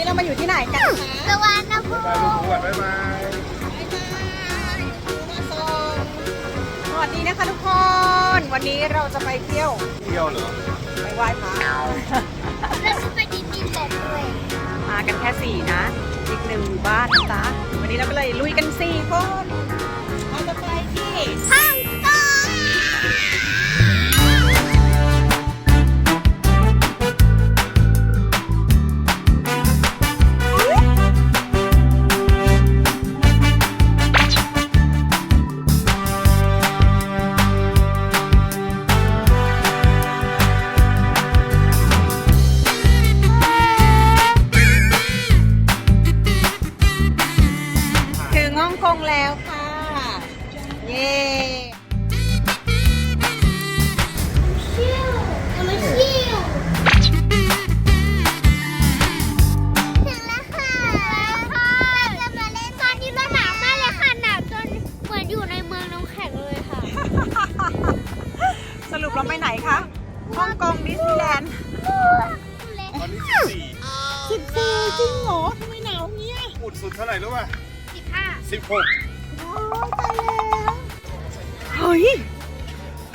นี้เรามาอยู่ที่ไหนกันคะสวรรณภูบายมิลูกบวชบ๊ายบายสวัสดีนะคะทุกคน วันนี้เราจะไปเที่ยว เที่ยวเหรอไปไหว้พระแล้วก็ไปดินดินแดดด้วยมากันแค่สี่นะ อีกหนึ่งหมู่บ้านนะจ๊ะวันนี้เราก็เลยลุยกันสี่คนเราจะไปที่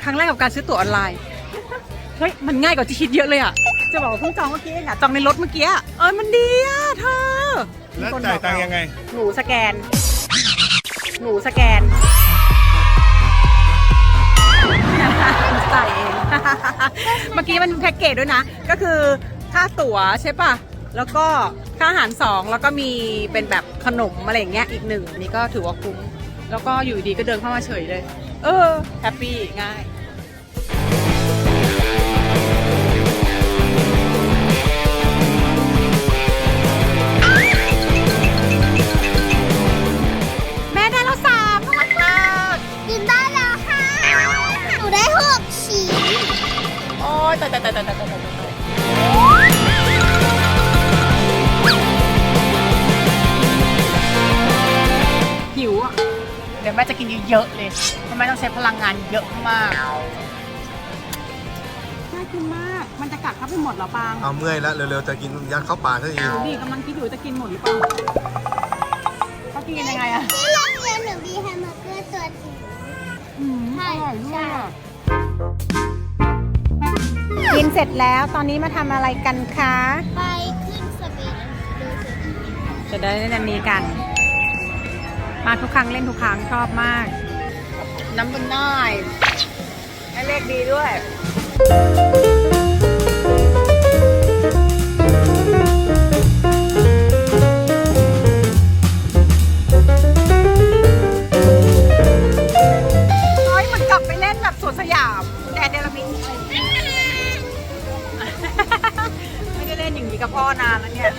รั้งแรกกับการซื้อตั๋วออนไลน์ เฮ้ย มันง่ายกว่าที่คิดเยอะเลยอะ จะบอกว่าเพิ่งจองเมื่อกี้เองอะ จองในรถเมื่อกี้อะเออมันดีอะเธอแล้วมีคนจ่ายบอกตังค์เรายังไง หนูสแกน หนูสแกนจ่ายเอง เมื่อกี้มันแพ็กเกจด้วยนะ ก็คือค่าตั๋วใช่ป่ะ แล้วก็ค่าอาหารสองแล้วก็มีเป็นแบบขนมอะไรอย่างเงี้ยอีกหนึ่งอันนี้ก็ถือว่าคุ้ม แล้วก็อยู่ดีก็เดินเข้ามาเฉยเลย เออ แฮปปี้ง่าย ตายตายตายตายตายตายหิวอะ เดี๋ยวแม่จะกินเยอะๆเลยเพราะแม่ต้องใช้พลังงานเยอะมาก น่ากินมาก มันจะกัดเข้าไปหมดเหรอปางเอาเมื่อยแล้วเร็วๆจะกินยัดเข้าปากสักทีดูดิกำลังคิดอยู่จะกินหมดหรือเปล่าเขากินกันยังไงอะที่โรงเรียนหนูมีแฮมเบอร์เกอร์ตัวจริงอืมอร่อยด้วย กินเสร็จแล้วตอนนี้มาทำอะไรกันคะ ไปขึ้นสปีดดูสิจะได้เล่นอันนี้กัน มาทุกครั้งเล่นทุกครั้งชอบมาก น้ำบนน้อยให้เลขดีด้วย กับพ่อนานแล้วเนี่ย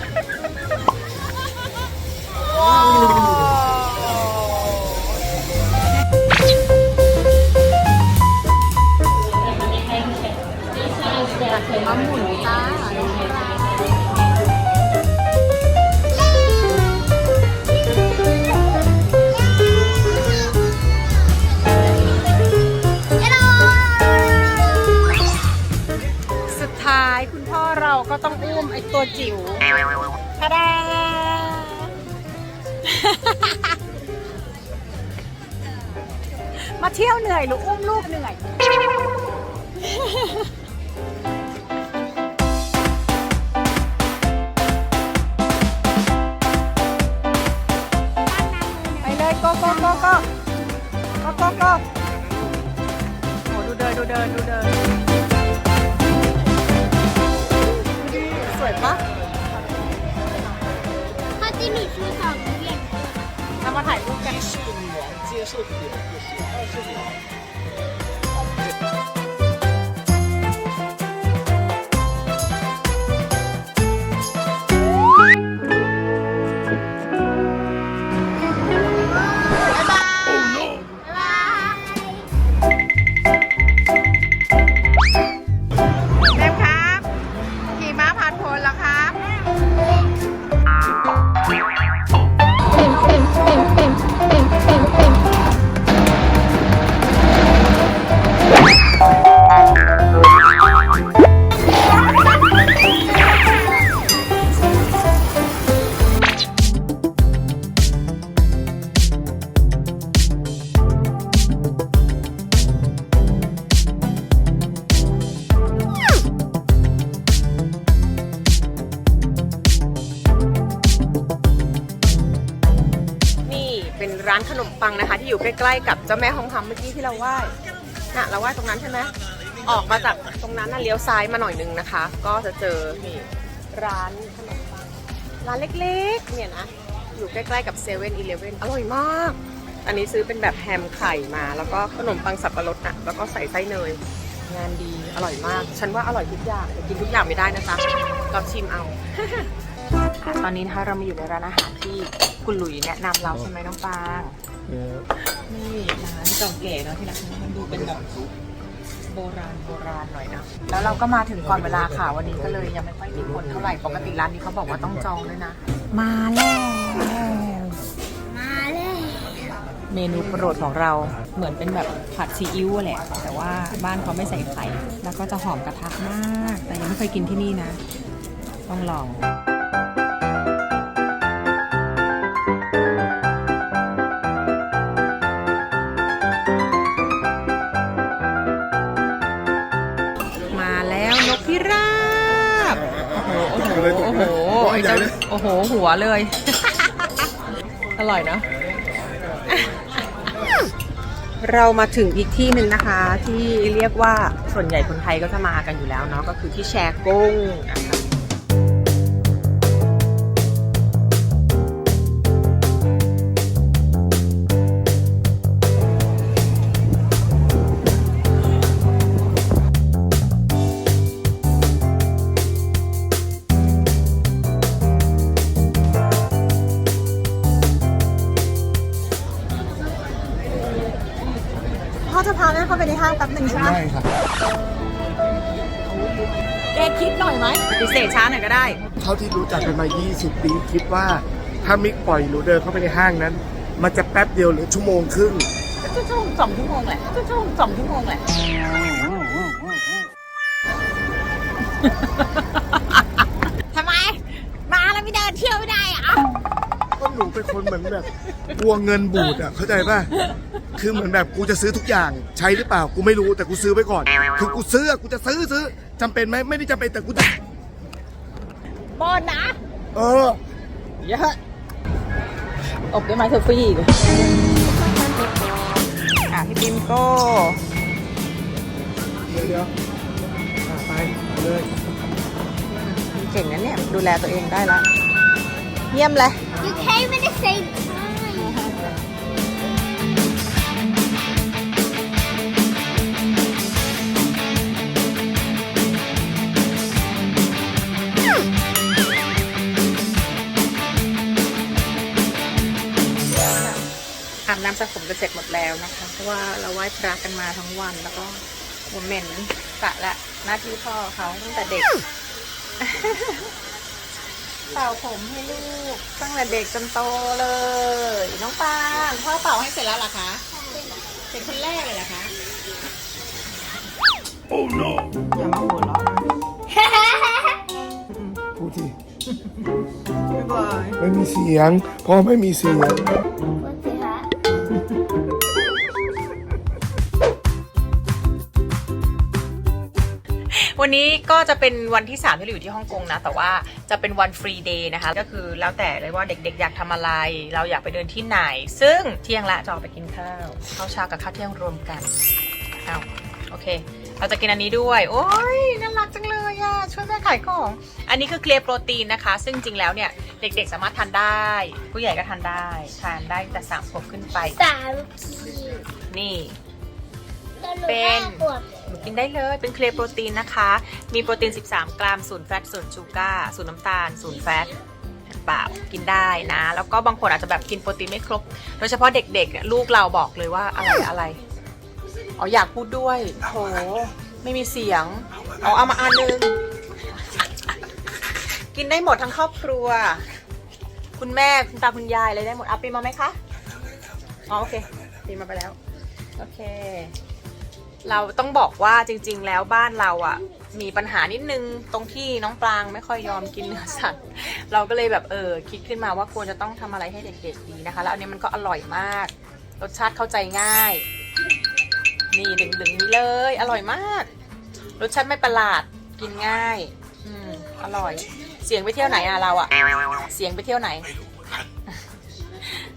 ท้ายคุณพ่อเราก็ต้องอุ้มไอ้ตัวจิ๋วทาดามาเที่ยวเหนื่อยหรืออุ้มลูกเหนื่อยไปเลยโกโกโกโกโกโกโกโหดูเดินดูเดินดูเดิน มาถ่ายรูปกันบ๊ายังนะคะ ที่อยู่ใกล้ๆกับเจ้าแม่ทองคำเมื่อกี้ที่เราไหว้น่ะเราไหว้ตรงนั้นใช่ไหมออกมาจากตรงนั้นน่ะเลี้ยวซ้ายมาหน่อยนึงนะคะ ก็จะเจอนี่ร้านขนมปังร้านเล็กๆ เนี่ยนะ อยู่ใกล้ๆกับเซเว่นอีเลฟเว่นอร่อยมาก อันนี้ซื้อเป็นแบบแฮมไข่มา แล้วก็ขนมปังสับปะรดนะแล้วก็ใส่ไส้เนย งานดีอร่อยมาก ฉันว่าอร่อยทุกอย่างแต่กินทุกอย่างไม่ได้นะจ๊ะเราชิมเอาตอนนี้นะคะเรามาอยู่ในร้านอาหารที่คุณหลุยแนะนำเราใช่ไหมน้องปาง นี่ร้านเก่าแก่เนาะที่ร้านมันดูเป็นแบบโบราณโบราณหน่อยนะ แล้วเราก็มาถึงก่อนเวลาค่ะวันนี้ก็เลยยังไม่ค่อยมีคนเท่าไหร่ ปกติร้านนี้เขาบอกว่าต้องจองด้วยนะ มาแล้ว มาเลยเมนูโปรดของเราเหมือนเป็นแบบผัดซีอิ๊วแหละ แต่ว่าบ้านเขาไม่ใส่ไข่ แล้วก็จะหอมกระทะมาก แต่ยังไม่เคยกินที่นี่นะ ต้องลอง อ้เจ้าโอ้โหหัวเลย อร่อยเนอะเรามาถึงอีกที่หนึ่งนะคะ ที่เรียกว่าส่วนใหญ่คนไทยก็จะมากันอยู่แล้วเนาะก็คือที่แชร์กุ้ง ในห้างแป๊บหนึ่งใช่ไหมได้ครับแกคิดหน่อยไหมปฏิเสธช้าหน่อยก็ได้ เท่าที่รู้จักกันมา 20 ปีคิดว่า ถ้ามิกปล่อยหนูเดินเข้าไปในห้างนั้น มันจะแป๊บเดียวหรือชั่วโมงครึ่งชั่วโมงสองชั่วโมงแหละชั่วโมงสองชั่วโมงแหละทำไม มาแล้วไม่เดินเที่ยวไม่ได้อะก็หนูเป็นคนเหมือนแบบกลัวเงินบูดอะเข้าใจป่ะ คือเหมือนแบบกูจะซื้อทุกอย่างใช้หรือเปล่ากูไม่รู้แต่กูซื้อไว้ก่อน คือกูซื้ออะกูจะซื้อซื้อจำเป็นไหมไม่ได้จำเป็นแต่กูจะบอลนะเออเยอะอบด้วยไม้เซลฟี่อีกอะพี่ปิมโก้เดี๋ยวเดี๋ยวอะไปไปเลยเก่งนะเนี่ยดูแลตัวเองได้แล้วเยี่ยมเลย You came at the same อาบน้ำสระผมกันเสร็จหมดแล้วนะคะ เพราะว่าเราไหว้พระกันมาทั้งวันแล้วก็ผมเหม็นสระละหน้าที่พ่อเขาตั้งแต่เด็กเป่าผมให้ลูกตั้งแต่เด็กจนโตเลย น้องปางพ่อเป่าให้เสร็จแล้วเหรอคะเป็นคนแรกเลยเหรอคะโอ้ no อย่ามาหัวเราะพูดทีบ๊ายบายไม่มีเสียงพ่อไม่มีเสียง What the heck วันนี้ก็จะเป็นวันที่ 3 ที่เราอยู่ที่ฮ่องกงนะ แต่ว่าจะเป็นวันฟรีเดย์นะคะ ก็คือแล้วแต่เลยว่าเด็กๆ อยากทำอะไร เราอยากไปเดินที่ไหน ซึ่งเที่ยงละจะออกไปกินข้าวข้าวเช้ากับข้าวเที่ยงรวมกันเอาโอเค เราจะกินอันนี้ด้วย โอ้ยน่ารักจังเลยอะช่วยแม่ขายของ อันนี้คือเคลียร์โปรตีนนะคะ ซึ่งจริงแล้วเนี่ยเด็กๆสามารถทานได้ ผู้ใหญ่ก็ทานได้ ทานได้แต่สามขวบขึ้นไป สามขีดนี่ตอนหนูเป็นห้าขวบหนูกินได้เลย เป็นเคลโปรตีนนะคะ มีโปรตีน 13 กรัมศูนย์แฟตศูนย์ชูการ์ศูนย์น้ำตาลศูนย์แฟตเปล่ากินได้นะ แล้วก็บางคนอาจจะแบบกินโปรตีนไม่ครบ โดยเฉพาะเด็กๆเนี่ยลูกเราบอกเลยว่าอะไรอะไร อ๋ออยากพูดด้วยโถไม่มีเสียงเอาเอามาอันนึง กินได้หมดทั้งครอบครัว คุณแม่คุณตาคุณยายอะไรได้หมดเอาปีมาไหมคะอ๋อโอเคปีมาไปแล้ว โอเค เราต้องบอกว่าจริง ๆ แล้วบ้านเราอะ มีปัญหานิดนึงตรงที่น้องปรางไม่ค่อยยอมกินเนื้อสัตว์เราก็เลยแบบเออคิดขึ้นมาว่าควรจะต้องทำอะไรให้เด็กๆดีนะคะ แล้วอันนี้มันก็อร่อยมาก รสชาติเข้าใจง่าย นี่ดึงๆนี้เลย อร่อยมาก รสชาติไม่ประหลาด กินง่าย อืม อร่อย เสียงไปเที่ยวไหนอะเราอะเสียงไปเที่ยวไหน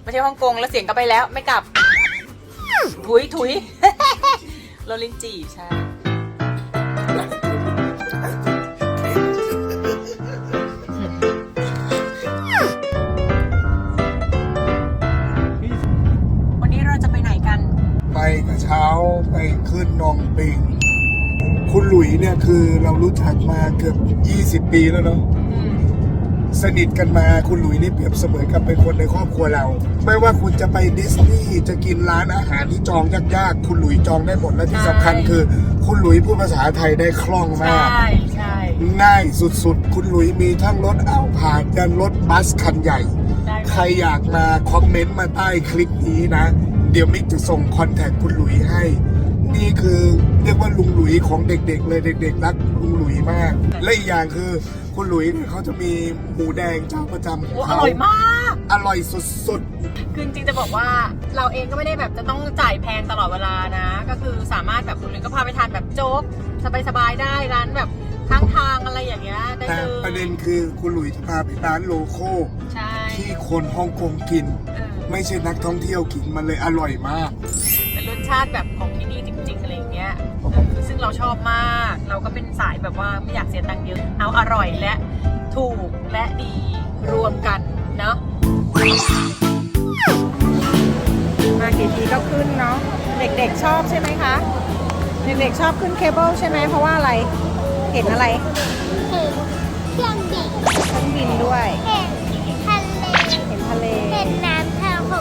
ไปเที่ยวฮ่องกงแล้วเสียงก็ไปแล้วไม่กลับ ถุยถุยโรลินจีใช่ เช้าไปขึ้นนองปิง คุณหลุยเนี่ยคือเรารู้จักมาเกือบ 20 ปีแล้วเนาะสนิทกันมาคุณหลุยนี่เปรียบเสมือนกับเป็นคนในครอบครัวเรา ไม่ว่าคุณจะไปดิสนีย์จะกินร้านอาหารที่จองยากๆ คุณหลุยจองได้หมดและที่สำคัญคือ คุณหลุยพูดภาษาไทยได้คล่องมาก ใช่ใช่ง่ายสุดๆ คุณหลุยมีทั้งรถเอาผ่านยันรถบัสคันใหญ่ได้ใครอยากมาคอมเมนต์มาใต้คลิปนี้นะ เดี๋ยวมิกจะส่งคอนแทคคุณหลุยให้ นี่คือเรียกว่าลุงหลุยของเด็กๆ เลยเด็ก ๆ รักลุงหลุยมาก และอีกอย่างคือคุณหลุยเนี่ยเขาจะมีหมูแดงเจ้าประจำขโอ้องอเขาร่อยมาก อร่อยสุดคือจริงๆจะบอกว่าเราเองก็ไม่ได้แบบจะต้องจ่ายแพงตลอดเวลานะ ก็คือสามารถแบบคุณลุยก็พาไปทานแบบโจ๊กสบายๆได้ร้านแบบข้างทางอะไรอย่างเงี้ยๆ ได้แต่เลยประเด็นคือคุณหลุยจะพาไปร้านโลโก้ใช่ที่คนฮ่องกงกิน เออ ไม่ใช่นักท่องเที่ยวกินมันเลยอร่อยมาก เป็นรสชาติแบบของที่นี่จริง ๆ อะไรอย่างเงี้ยเออซึ่งเราชอบมาก เราก็เป็นสายแบบว่าไม่อยากเสียตังค์เยอะ เอาอร่อยและถูกและดีรวมกันเนาะ มากี่ทีก็ขึ้นเนาะ เด็กๆชอบใช่ไหมคะ เด็กๆชอบขึ้นเคเบิลใช่ไหม เพราะว่าอะไร เห็นอะไรเห็นเครื่องบินเครื่องบินด้วย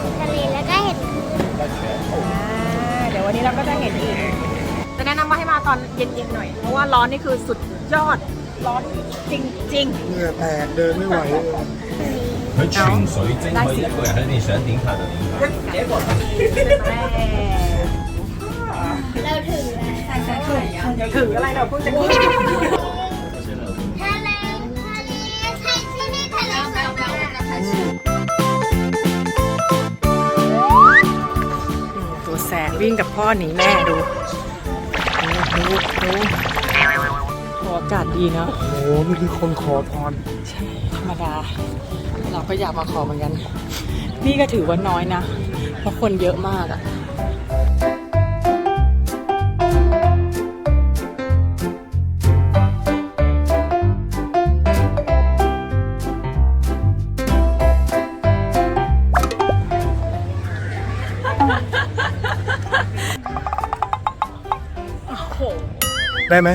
ของทะเลแล้วก็เห็น อ่าเดี๋ยววันนี้เราก็จะเห็นอีก จะแนะนำว่าให้มาตอนเย็นๆหน่อย เพราะว่าร้อนนี่คือสุดยอด ร้อนจริง เหงื่อแตกเดินไม่ไหวเลย 佢泉水晶可以一个人喺你想点拍就点拍。 ๆแม่ เราถึงแล้ว ถืออะไรเราเพิ่งจะ วิ่งกับพ่อหนีแม่ดูดูดูโหอากาศดีเนาะโอ้โหนี่คือคนขอพรใช่ธรรมดา เราก็อยากมาขอเหมือนกัน นี่ก็ถือว่าน้อยนะ เพราะคนเยอะมากอะ ได้ไหม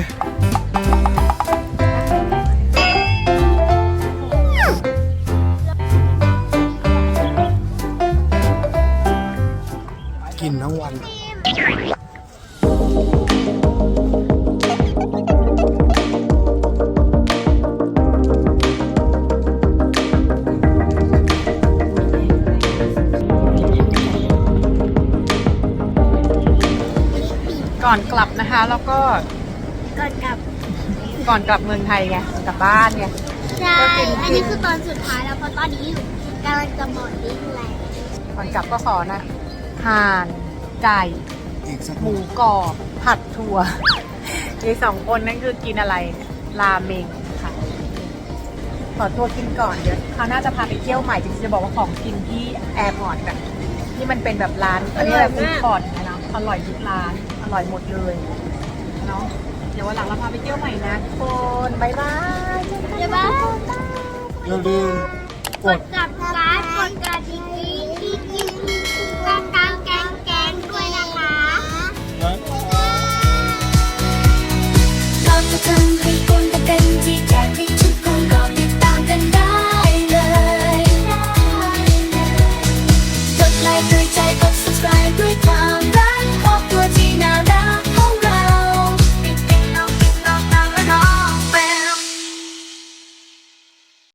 กินทั้งวันก่อนกลับนะคะ แล้วก็ ก่อนกลับเมืองไทยไงกลับบ้านไงใช่ อันนี้คือตอนสุดท้ายแล้วเพราะตอนนี้อยู่กำลังจะหมดดิ้งแล้วก่อนกลับก็ขอนะห่านไก่อีกสักหมูกรอบผัดถั่วมีสองคนนั่นคือกินอะไรราเมงค่ะขอตัวกินก่อนเดี๋ยวคราวหน้าจะพาไปเที่ยวใหม่จริงๆจะบอกว่าของกินที่แอร์พอร์ตแบบที่มันเป็นแบบร้านอันนี้อะไรฟู้ดคอร์ทนะเนาะอร่อยทุกร้านอร่อยหมดเลยเนาะ เดี๋ยววันหลังเราพาไปเที่ยวใหม่นะทุกคนบ๊ายบายเจอกันเดี๋ยวบ้าอย่าลืมกกดดจับ